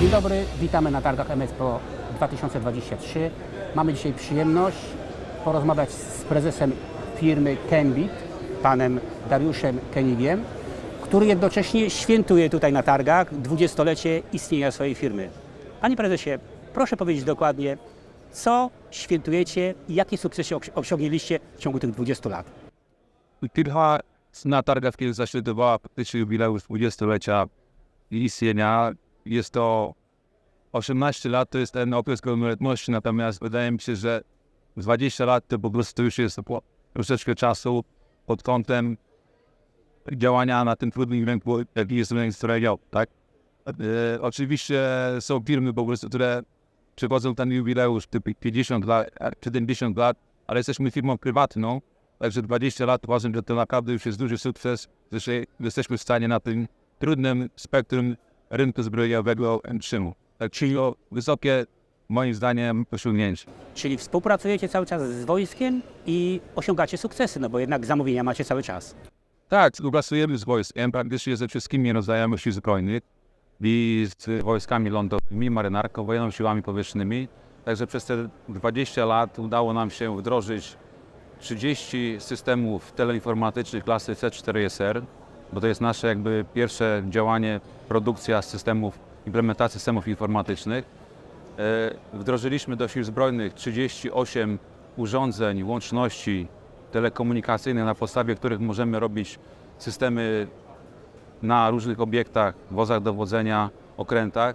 Dzień dobry, witamy na targach MS Pro 2023. Mamy dzisiaj przyjemność porozmawiać z prezesem firmy Kenbit, panem Dariuszem Kenigiem, który jednocześnie świętuje tutaj na targach dwudziestolecie istnienia swojej firmy. Panie prezesie, proszę powiedzieć dokładnie, co świętujecie i jakie sukcesy osią- osiągnęliście w ciągu tych 20 lat? Firma na targach, kiedy zaświętowała praktycznie jubileusz 20-lecia istnienia, jest to 18 lat, to jest ten okres pełnoletności, natomiast wydaje mi się, że 20 lat to po prostu już jest troszeczkę czasu pod kątem działania na tym trudnym rynku, jaki jest rynek strojeniowy, tak? E, oczywiście są firmy po prostu, które przychodzą ten jubileusz, typu 50 lat, 70 lat, ale jesteśmy firmą prywatną, Także 20 lat uważam, że to naprawdę już jest duży sukces, że jesteśmy w stanie na tym trudnym spektrum rynku zbrojeniowego trzymać. Tak, czyli to wysokie, moim zdaniem, osiągnięcie. Czyli współpracujecie cały czas z wojskiem i osiągacie sukcesy, no bo jednak zamówienia macie cały czas. Tak, współpracujemy z wojskiem praktycznie ze wszystkimi rodzajami sił zbrojnych i z wojskami lądowymi, marynarką, wojenną siłami powietrznymi. Także przez te 20 lat udało nam się wdrożyć 30 systemów teleinformatycznych klasy C4SR, bo to jest nasze jakby pierwsze działanie, produkcja systemów, implementacja systemów informatycznych. E, Wdrożyliśmy do sił zbrojnych 38 urządzeń, łączności telekomunikacyjnych, na podstawie których możemy robić systemy na różnych obiektach, wozach dowodzenia, okrętach.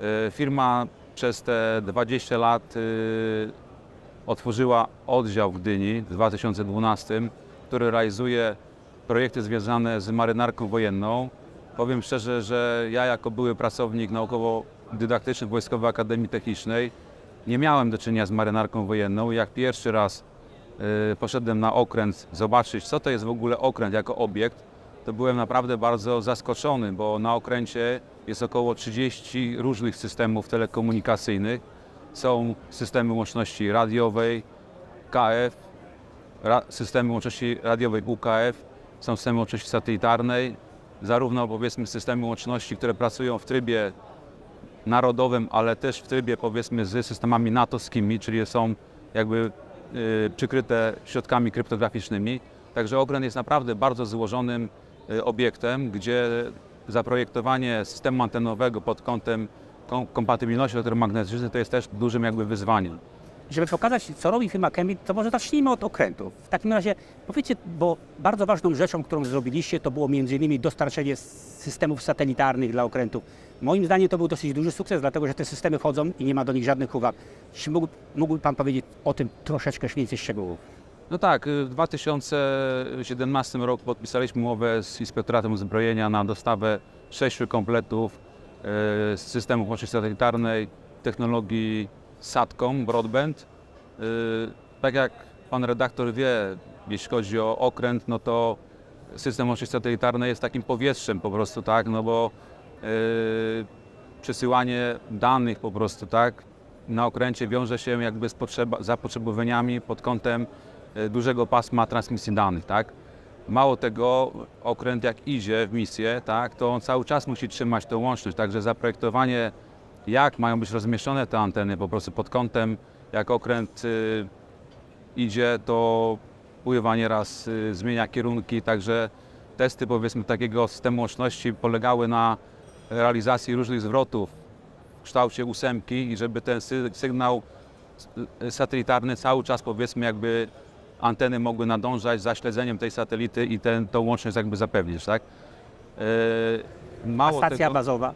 E, Firma przez te 20 lat e, otworzyła oddział w Gdyni w 2012, który realizuje projekty związane z marynarką wojenną. Powiem szczerze, że ja jako były pracownik naukowo-dydaktyczny Wojskowej Akademii Technicznej nie miałem do czynienia z marynarką wojenną. Jak pierwszy raz y, poszedłem na okręt zobaczyć, co to jest w ogóle okręt jako obiekt, to byłem naprawdę bardzo zaskoczony, bo na okręcie jest około 30 różnych systemów telekomunikacyjnych. Są systemy łączności radiowej, KF, ra, systemy łączności radiowej UKF, są systemy łączności satelitarnej, zarówno powiedzmy systemy łączności, które pracują w trybie narodowym, ale też w trybie powiedzmy z systemami natowskimi, czyli są jakby y, przykryte środkami kryptograficznymi. Także okręt jest naprawdę bardzo złożonym y, obiektem, gdzie zaprojektowanie systemu antenowego pod kątem kom- kompatybilności elektromagnetycznej to jest też dużym jakby wyzwaniem. Żeby pokazać, co robi firma Chemit, to może zacznijmy od okrętów. W takim razie powiedzcie, bo bardzo ważną rzeczą, którą zrobiliście, to było innymi dostarczenie systemów satelitarnych dla okrętów. Moim zdaniem to był dosyć duży sukces, dlatego że te systemy chodzą i nie ma do nich żadnych uwag. Czy mógł, mógłby Pan powiedzieć o tym troszeczkę więcej szczegółów? No tak, y, w 2017 roku podpisaliśmy umowę z Inspektoratem Uzbrojenia na dostawę sześciu kompletów y, systemów łączności satelitarnej, technologii SATCOM, broadband. Y, Tak jak pan redaktor wie, jeśli chodzi o okręt, no to system łączności satelitarnej jest takim powietrzem po prostu, tak, no bo y, przesyłanie danych po prostu, tak, na okręcie wiąże się jakby z potrzeba, zapotrzebowaniami pod kątem e, dużego pasma transmisji danych, tak? Mało tego, okręt jak idzie w misję, tak, to on cały czas musi trzymać tę łączność, także zaprojektowanie, jak mają być rozmieszczone te anteny po prostu pod kątem, jak okręt y, idzie, to pływa nieraz, y, zmienia kierunki, także testy powiedzmy takiego systemu łączności polegały na realizacji różnych zwrotów w kształcie ósemki i żeby ten sy- sygnał s- satelitarny cały czas powiedzmy jakby anteny mogły nadążać za śledzeniem tej satelity i ten, tą łączność jakby zapewnić, tak? A Mało stacja tego, bazowa?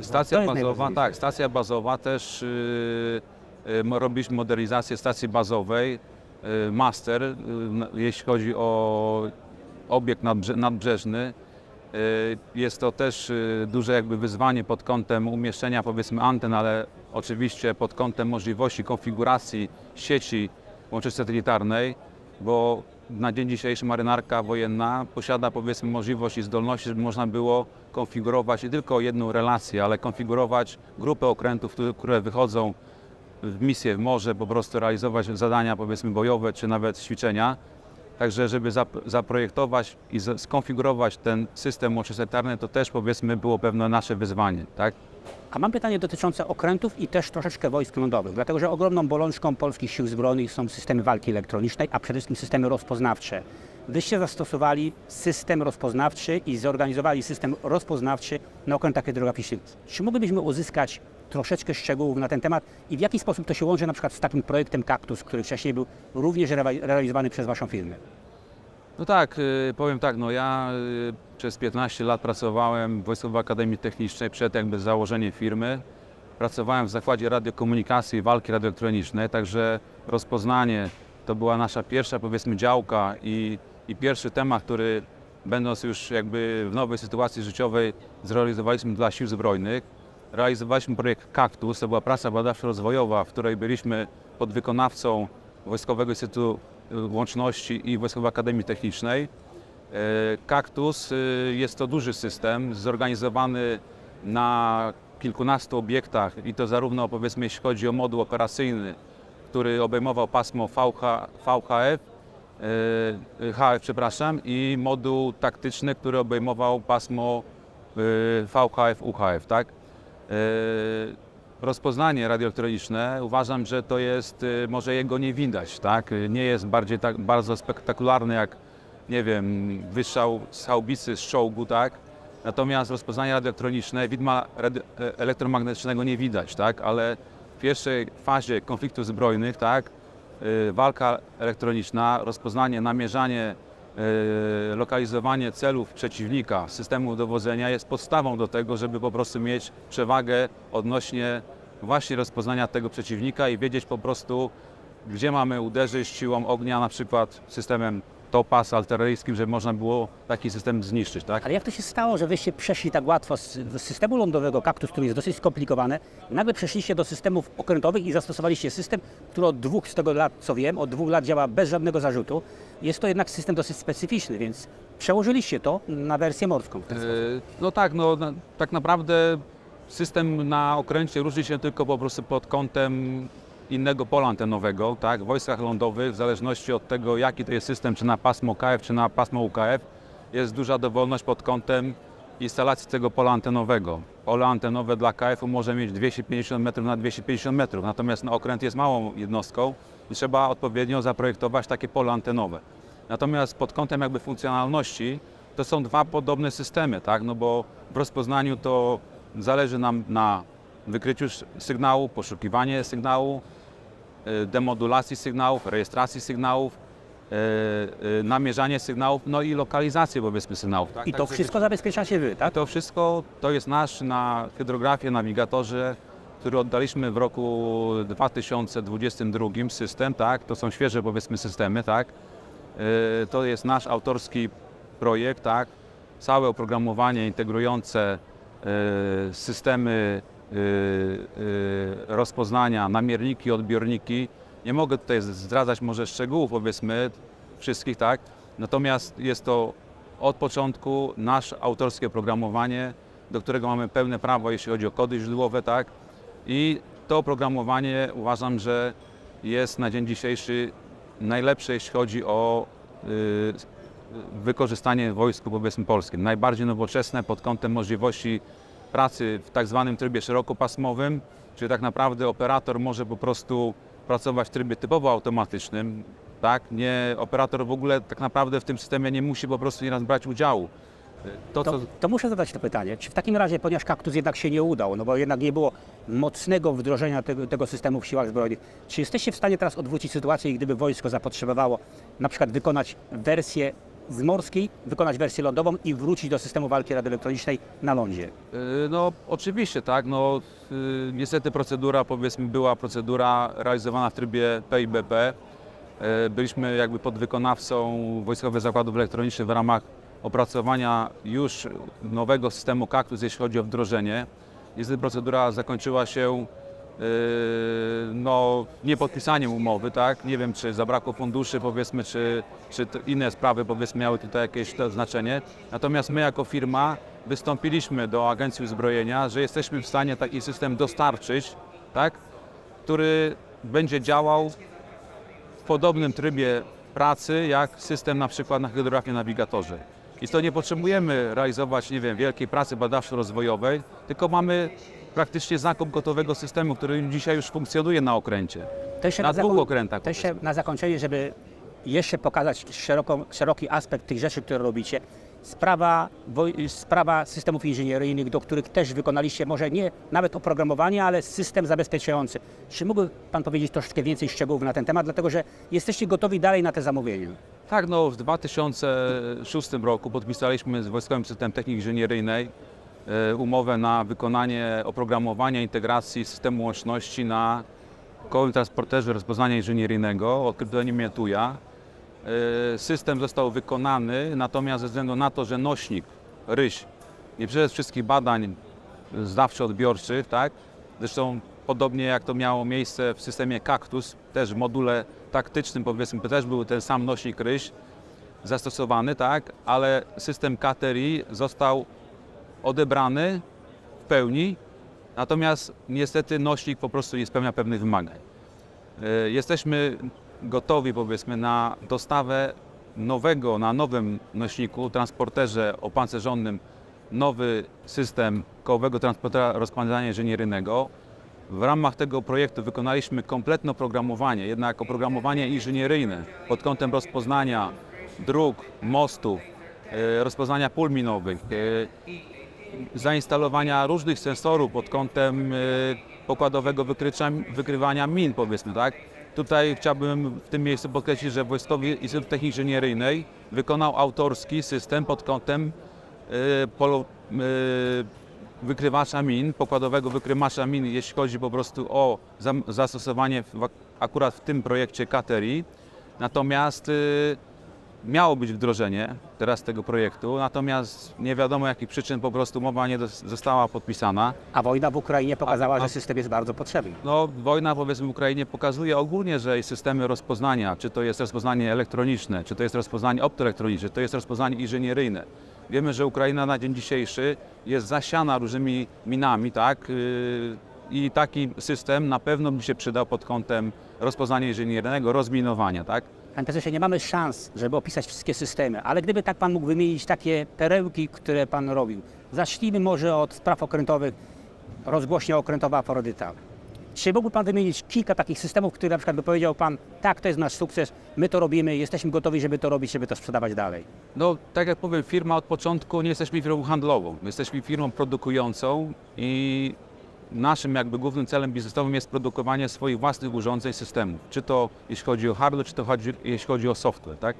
Stacja bazowa, tak, stacja bazowa też yy, robiliśmy modernizację stacji bazowej, yy, master, yy, jeśli chodzi o obiekt nadbrze, nadbrzeżny. Yy, jest to też yy, duże jakby wyzwanie pod kątem umieszczenia powiedzmy anten, ale oczywiście pod kątem możliwości konfiguracji sieci łączności satelitarnej, bo na dzień dzisiejszy marynarka wojenna posiada powiedzmy możliwość i zdolności, żeby można było konfigurować nie tylko jedną relację, ale konfigurować grupę okrętów, które- wychodzą w misję w morze, po prostu realizować zadania powiedzmy bojowe czy nawet ćwiczenia. Także, żeby zap- zaprojektować i skonfigurować ten system łączy sanitarny, to też powiedzmy było pewne nasze wyzwanie, tak? A mam pytanie dotyczące okrętów i też troszeczkę wojsk lądowych, dlatego że ogromną bolączką polskich sił zbrojnych są systemy walki elektronicznej, a przede wszystkim systemy rozpoznawcze. Wyście zastosowali system rozpoznawczy i zorganizowali system rozpoznawczy na okrętach hydrograficznych. Czy moglibyśmy uzyskać troszeczkę szczegółów na ten temat i w jaki sposób to się łączy na przykład z takim projektem Kaktus, który wcześniej był również realizowany przez Waszą firmę? No tak, y, powiem tak, no ja y, przez 15 lat pracowałem w Wojskowej Akademii Technicznej przed jakby założeniem firmy. Pracowałem w Zakładzie Radiokomunikacji i Walki Radioelektronicznej, także rozpoznanie to była nasza pierwsza powiedzmy działka i, i pierwszy temat, który będąc już jakby w nowej sytuacji życiowej zrealizowaliśmy dla Sił Zbrojnych. Realizowaliśmy projekt Kaktus, to była praca badawczo-rozwojowa, w której byliśmy podwykonawcą Wojskowego Instytutu Łączności i Wojskowej Akademii Technicznej. E, Kaktus y, jest to duży system zorganizowany na kilkunastu obiektach i to zarówno powiedzmy jeśli chodzi o moduł operacyjny, który obejmował pasmo VH, VHF, e, HF przepraszam, i moduł taktyczny, który obejmował pasmo e, VHF, UHF, tak? E, Rozpoznanie radioelektroniczne uważam, że to jest, e, może jego nie widać, tak? E, Nie jest bardziej tak bardzo spektakularny jak, nie wiem, wystrzał z haubicy, z czołgu, tak? Natomiast rozpoznanie radioelektroniczne, widma radio, e, elektromagnetycznego nie widać, tak? Ale w pierwszej fazie konfliktów zbrojnych, tak? E, Walka elektroniczna, rozpoznanie, namierzanie, e, lokalizowanie celów przeciwnika, systemu dowodzenia jest podstawą do tego, żeby po prostu mieć przewagę odnośnie właśnie rozpoznania tego przeciwnika i wiedzieć po prostu, gdzie mamy uderzyć siłą ognia, na przykład systemem Topaz artyleryjskim, żeby można było taki system zniszczyć, tak? Ale jak to się stało, że wyście przeszli tak łatwo z z systemu lądowego Kaktus, który jest dosyć skomplikowany, nagle przeszliście do systemów okrętowych i zastosowaliście system, który od dwóch, z tego lat, co wiem, od dwóch lat działa bez żadnego zarzutu. Jest to jednak system dosyć specyficzny, więc przełożyliście to na wersję morską. E, No tak, no na, tak naprawdę system na okręcie różni się tylko po prostu pod kątem innego pola antenowego, tak? W wojskach lądowych, w zależności od tego, jaki to jest system, czy na pasmo KF, czy na pasmo UKF, jest duża dowolność pod kątem instalacji tego pola antenowego. Pole antenowe dla KF-u może mieć 250 metrów na 250 metrów, natomiast no, okręt jest małą jednostką i trzeba odpowiednio zaprojektować takie pole antenowe. Natomiast pod kątem jakby funkcjonalności to są dwa podobne systemy, tak? No bo w rozpoznaniu to zależy nam na wykryciu sygnału, poszukiwanie sygnału, demodulacji sygnałów, rejestracji sygnałów, y, y, namierzanie sygnałów, no i lokalizację powiedzmy sygnałów. Tak? I to Także wszystko zabezpieczacie wy, tak? to wszystko to jest nasz na hydrografię, nawigatorze, który oddaliśmy w roku 2022 system, tak? To są świeże powiedzmy systemy, tak? To jest nasz autorski projekt, tak? Całe oprogramowanie integrujące systemy rozpoznania, namierniki, odbiorniki. Nie mogę tutaj zdradzać może szczegółów powiedzmy wszystkich, tak? Natomiast jest to od początku nasze autorskie oprogramowanie, do którego mamy pełne prawo, jeśli chodzi o kody źródłowe, tak? I to oprogramowanie uważam, że jest na dzień dzisiejszy najlepsze, jeśli chodzi o y, wykorzystanie w wojsku powiedzmy polskim. Najbardziej nowoczesne pod kątem możliwości pracy w tak zwanym trybie szerokopasmowym, czyli tak naprawdę operator może po prostu pracować w trybie typowo automatycznym, tak? Nie, operator w ogóle tak naprawdę w tym systemie nie musi po prostu nieraz brać udziału. To, To, co, to muszę zadać to pytanie. Czy w takim razie, ponieważ kaktus jednak się nie udał, no bo jednak nie było mocnego wdrożenia tego, tego systemu w siłach zbrojnych, czy jesteście w stanie teraz odwrócić sytuację, i gdyby wojsko zapotrzebowało na przykład wykonać wersję z morskiej, wykonać wersję lądową i wrócić do systemu walki radioelektronicznej na lądzie? Yy, No oczywiście, tak. No, yy, niestety procedura powiedzmy była procedura realizowana w trybie PIBP. Yy, Byliśmy jakby podwykonawcą Wojskowych Zakładów Elektronicznych w ramach opracowania już nowego systemu Kaktus, jeśli chodzi o wdrożenie. Niestety procedura zakończyła się no, niepodpisaniem umowy, tak? Nie wiem, czy zabrakło funduszy, powiedzmy, czy, czy inne sprawy, powiedzmy, miały tutaj jakieś znaczenie. Natomiast my jako firma wystąpiliśmy do Agencji Uzbrojenia, że jesteśmy w stanie taki system dostarczyć, tak? Który będzie działał w podobnym trybie pracy jak system na przykład na hydrografie nawigatorze. I to nie potrzebujemy realizować, nie wiem, wielkiej pracy badawczo-rozwojowej, tylko mamy praktycznie zakup gotowego systemu, który dzisiaj już funkcjonuje na okręcie. Na zakon- dwóch okrętach. To jeszcze na zakończenie, żeby jeszcze pokazać szeroką, szeroki aspekt tych rzeczy, które robicie. Sprawa, sprawa systemów inżynieryjnych, do których też wykonaliście może nie nawet oprogramowanie, ale system zabezpieczający. Czy mógłby Pan powiedzieć troszeczkę więcej szczegółów na ten temat, dlatego że jesteście gotowi dalej na te zamówienia? Tak, no w 2006 roku podpisaliśmy z Wojskowym Systemem Techniki Inżynieryjnej umowę na wykonanie oprogramowania integracji systemu łączności na kołowym transporterze rozpoznania inżynieryjnego od kryptonimie TUJA. E, System został wykonany, natomiast ze względu na to, że nośnik, ryś, nie przeszedł wszystkich badań zdawczo-odbiorczych, tak? Zresztą podobnie jak to miało miejsce w systemie Kaktus, też w module taktycznym powiedzmy, też był ten sam nośnik ryś zastosowany, tak? Ale system KTRI został odebrany w pełni, natomiast niestety nośnik po prostu nie spełnia pewnych wymagań. E, Jesteśmy gotowi powiedzmy na dostawę nowego, na nowym nośniku, transporterze opancerzonym, nowy system kołowego transportera rozpędzania inżynieryjnego. W ramach tego projektu wykonaliśmy kompletne oprogramowanie, jednak oprogramowanie inżynieryjne pod kątem rozpoznania dróg, mostów, e, rozpoznania pól minowych, e, zainstalowania różnych sensorów pod kątem e, pokładowego wykrywania min, powiedzmy, tak? Tutaj chciałbym w tym miejscu podkreślić, że Wojskowy Instytut Techniki Inżynieryjnej wykonał autorski system pod kątem polo, e, wykrywacza min, pokładowego wykrywacza min, jeśli chodzi po prostu o zastosowanie akurat w tym projekcie Kateri. Natomiast y, miało być wdrożenie teraz tego projektu, natomiast nie wiadomo jakich przyczyn po prostu umowa nie została podpisana. A wojna w Ukrainie pokazała, A- a- że system jest bardzo potrzebny. No, wojna powiedzmy w Ukrainie pokazuje ogólnie, że systemy rozpoznania, czy to jest rozpoznanie elektroniczne, czy to jest rozpoznanie optoelektroniczne, czy to jest rozpoznanie inżynieryjne. Wiemy, że Ukraina na dzień dzisiejszy jest zasiana różnymi minami, tak? Yy, I taki system na pewno by się przydał pod kątem rozpoznania inżyniernego, rozminowania, tak? Panie prezesie, nie mamy szans, żeby opisać wszystkie systemy, ale gdyby tak Pan mógł wymienić takie perełki, które Pan robił. Zacznijmy może od spraw okrętowych, rozgłośnia okrętowa Afrodyta. Czy mógłby Pan wymienić kilka takich systemów, które na przykład by powiedział Pan, tak, to jest nasz sukces, my to robimy, jesteśmy gotowi, żeby to robić, żeby to sprzedawać dalej. No, tak jak powiem, firma od początku nie jesteśmy firmą handlową. My jesteśmy firmą produkującą i naszym jakby głównym celem biznesowym jest produkowanie swoich własnych urządzeń, systemów. Czy to jeśli chodzi o hardware, czy to chodzi, jeśli chodzi o software, tak?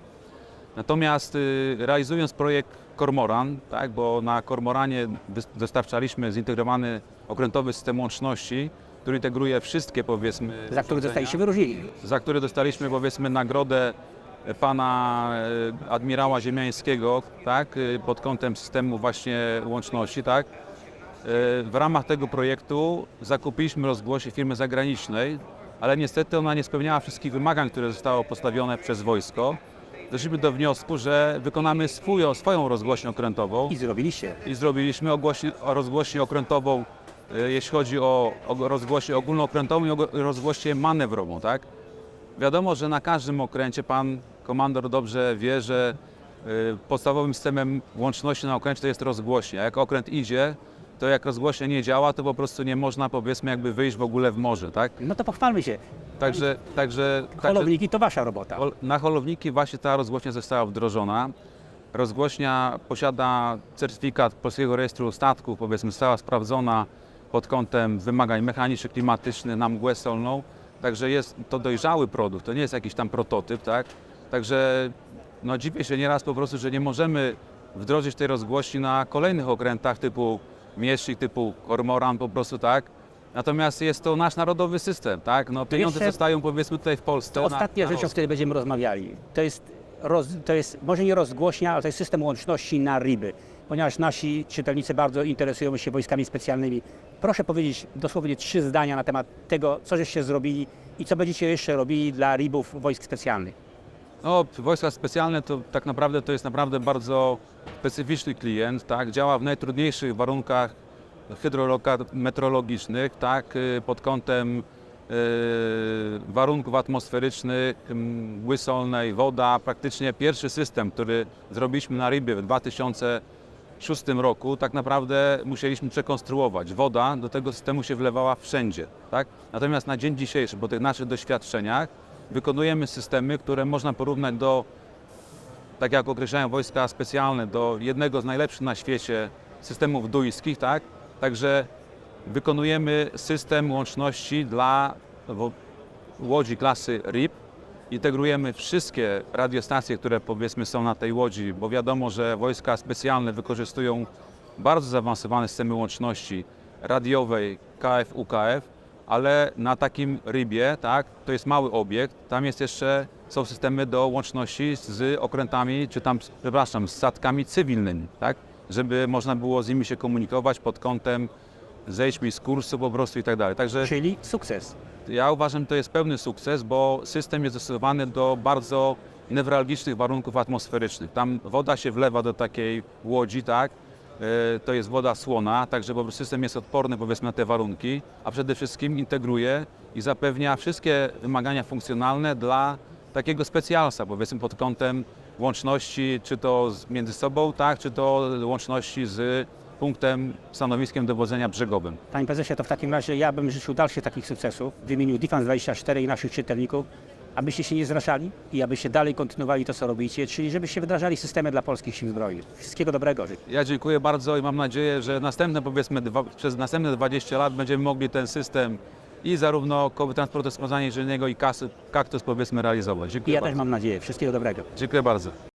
Natomiast y, realizując projekt Cormoran, tak, bo na Cormoranie wys- dostarczaliśmy zintegrowany okrętowy system łączności, który integruje wszystkie powiedzmy Za który urządzenia zostaliście wyróżnieni. za który dostaliśmy powiedzmy nagrodę pana e, admirała Ziemiańskiego, tak, e, pod kątem systemu właśnie łączności, tak. W ramach tego projektu zakupiliśmy rozgłosie firmy zagranicznej, ale niestety ona nie spełniała wszystkich wymagań, które zostały postawione przez wojsko. Doszliśmy do wniosku, że wykonamy swój, swoją rozgłośnię okrętową I zrobiliście. i zrobiliśmy ogłosi, rozgłośnię okrętową, e, jeśli chodzi o, o rozgłośnię ogólnookrętową i ogo- rozgłośnię manewrową, tak? Wiadomo, że na każdym okręcie pan komandor dobrze wie, że e, podstawowym systemem łączności na okręcie to jest rozgłośnia. Jak okręt idzie, to jak rozgłośnia nie działa, to po prostu nie można powiedzmy jakby wyjść w ogóle w morze, tak? No to pochwalmy się. Także, także, także Holowniki to Wasza robota. Na holowniki właśnie ta rozgłośnia została wdrożona. Rozgłośnia posiada certyfikat Polskiego Rejestru Statków, powiedzmy, została sprawdzona pod kątem wymagań mechanicznych, klimatycznych na mgłę solną. Także jest to dojrzały produkt, to nie jest jakiś tam prototyp, tak? Także no, dziwię się nieraz po prostu, że nie możemy wdrożyć tej rozgłośni na kolejnych okrętach typu Mieszczyk, typu Kormoran po prostu, tak? Natomiast jest to nasz narodowy system, tak? No, pieniądze jeszcze- zostają powiedzmy tutaj w Polsce. To na- ostatnia na rzecz, o której będziemy rozmawiali. To jest, roz, to jest może nie rozgłośnia, ale to jest system łączności na ryby. Ponieważ nasi czytelnicy bardzo interesują się wojskami specjalnymi. Proszę powiedzieć dosłownie trzy zdania na temat tego, co żeście zrobili i co będziecie jeszcze robili dla ribów wojsk specjalnych. No, wojska specjalne to tak naprawdę to jest naprawdę bardzo specyficzny klient, tak? Działa w najtrudniejszych warunkach meteorologicznych, tak? Y, Pod kątem warunków atmosferycznych, mm, mgły solnej, woda. Praktycznie pierwszy system, który zrobiliśmy na Rybie w 2006 roku, tak naprawdę musieliśmy przekonstruować. Woda do tego systemu się wlewała wszędzie. Tak? Natomiast na dzień dzisiejszy, po tych naszych doświadczeniach, wykonujemy systemy, które można porównać do tak jak określają wojska specjalne, do jednego z najlepszych na świecie systemów duńskich, tak? Także wykonujemy system łączności dla łodzi klasy RIP. Integrujemy wszystkie radiostacje, które powiedzmy są na tej łodzi, bo wiadomo, że wojska specjalne wykorzystują bardzo zaawansowane systemy łączności radiowej KF, UKF, ale na takim rybie, tak, to jest mały obiekt, tam jest jeszcze, są systemy do łączności z okrętami, czy tam, przepraszam, z statkami cywilnymi, tak, żeby można było z nimi się komunikować pod kątem zejść mi z kursu po prostu i tak dalej. Także Czyli sukces. ja uważam, że to jest pełny sukces, bo system jest dostosowany do bardzo newralgicznych warunków atmosferycznych. Tam woda się wlewa do takiej łodzi, tak? E, To jest woda słona, także po prostu system jest odporny powiedzmy na te warunki, a przede wszystkim integruje i zapewnia wszystkie wymagania funkcjonalne dla takiego specjalsa, powiedzmy pod kątem łączności, czy to między sobą, tak, czy to łączności z punktem, stanowiskiem dowodzenia brzegowym. Panie prezesie, to w takim razie ja bym życzył dalszych takich sukcesów w imieniu Defense 24 i naszych czytelników, abyście się nie zraszali i abyście dalej kontynuowali to, co robicie, czyli żebyście wdrażali systemy dla polskich sił zbrojnych. Wszystkiego dobrego. Ja dziękuję bardzo i mam nadzieję, że następne powiedzmy dwa, przez następne 20 lat będziemy mogli ten system i zarówno koły transportu rozpoznania inżynieryjnego i kasy, kaktus powiedzmy realizować. I Dziękuję ja bardzo. też mam nadzieję. Wszystkiego dobrego. Dziękuję bardzo.